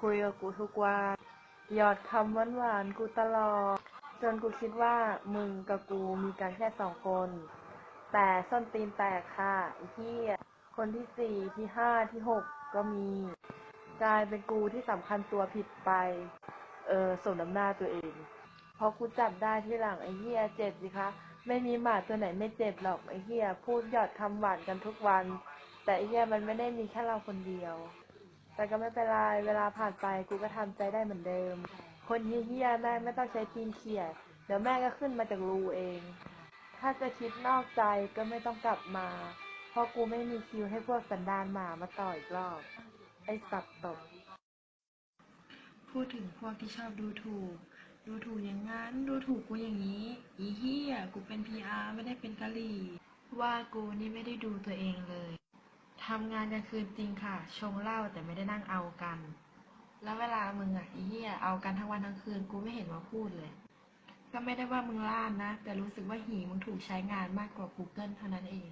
คุยกับกูทุกวันหยอดคำหวานๆกูตลอด จนกูคิดว่ามึงกับกูมีกันแค่สองคน แต่ส้นตีนแตกค่ะไอ้เหี้ยคนที่สี่ที่ห้าที่หกก็มีกลายเป็นกูที่สำคัญตัวผิดไป เออสมน้ำหน้าตัวเอง พอกูจับได้ที่หลังไอ้เหี้ยเจ็บสิคะ ไม่มีหมาตัวไหนไม่เจ็บหรอกไอ้เหี้ยพูดหยอดคำหวานกันทุกวัน แต่ไอ้เหี้ยมันไม่ได้มีแค่เราคนเดียว แต่ก็ไม่เป็นไร เวลาผ่านไปกูก็ทำใจได้เหมือนเดิม คนเหี้ยๆแม่งไม่ต้องใช้ทีมเขี่ยเดี๋ยวแม่ก็ขึ้นมาจากรูเอง ถ้าจะคิดนอกใจก็ไม่ต้องกลับมา เพราะกูไม่มีคิวให้พวกสันดานหมามาต่ออีกรอบ ไอ้สัตว์ตก พูดถึงพวกที่ชอบดูถูก ดูถูกอย่างงั้น ดูถูกกูอย่างนี้ อีเหี้ย กูเป็น PR ไม่ได้เป็นกะหรี่ ว่ากูนี่ไม่ได้ดูตัวเองเลย ทำงานกลางคืนจริงค่ะ ชงเหล้าแต่ไม่ได้นั่งเอากัน แล้วเวลามึงอะอีเหี้ยเอากันทั้งวันทั้งคืนกูไม่เห็นว่าพูดเลย ก็ไม่ได้ว่ามึงล่านนะ แต่รู้สึกว่าหีมึงถูกใช้งานมากกว่า Google เท่านั้นเอง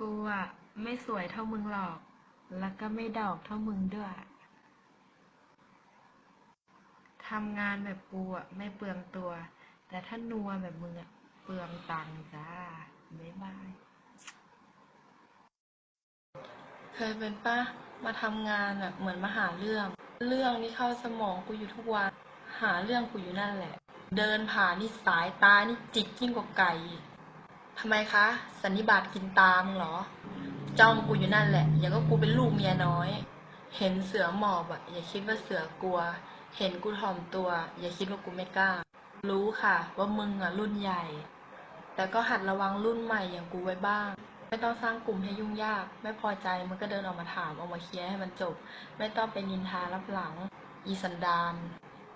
กูอะไม่สวยเท่ามึงหรอก แล้วก็ไม่ดอกเท่ามึงด้วยทำงานแบบกูอะไม่เปลืองตัว แต่ถ้านัวแบบมึงอะเปลืองตังค์จ้าบ๊ายบาย เคยเป็นปะมาทำงานอะเหมือนมาหาเรื่อง เรื่องที่เข้าสมองกูอยู่ทุกวัน หาเรื่องกูอยู่นั่นแหละ เดินผ่านนี่สายตานี่จิกยิ่งกว่าไก่ทำไมคะ สันนิบาตกินตามงเหรอ จ้องกูอยู่นั่นแหละ อย่างก็กูเป็นลูกเมียน้อย เห็นเสือหมอบอะ อย่าคิดว่าเสือกลัว เห็นกูถ่อมตัว อย่าคิดว่ากูไม่กล้า รู้ค่ะ ว่ามึงอะรุ่นใหญ่ แต่ก็หัดระวังรุ่นใหม่อย่างกูไว้บ้าง ไม่ต้องสร้างกลุ่มให้ยุ่งยาก ไม่พอใจมึงก็เดินออกมาถามออกมาเคลียร์ให้มันจบ ไม่ต้องไปนินทารับหลัง อีสันดาน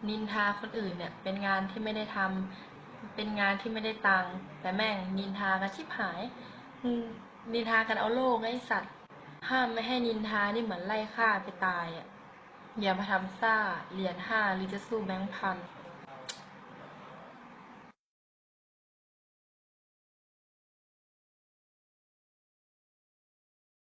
นินทาคนอื่นเนี่ย เป็นงานที่ไม่ได้ทำเป็นงานที่ไม่ได้ตังค์แต่แม่งนินทากันชิบหายนินทากันเอาโลกไอ้สัตว์ ห้ามไม่ให้นินทานี่เหมือนไล่ฆ่าไปตายอะอย่ามาทำซ่าเหรียญห้าหรือจะสู้แบงค์พัน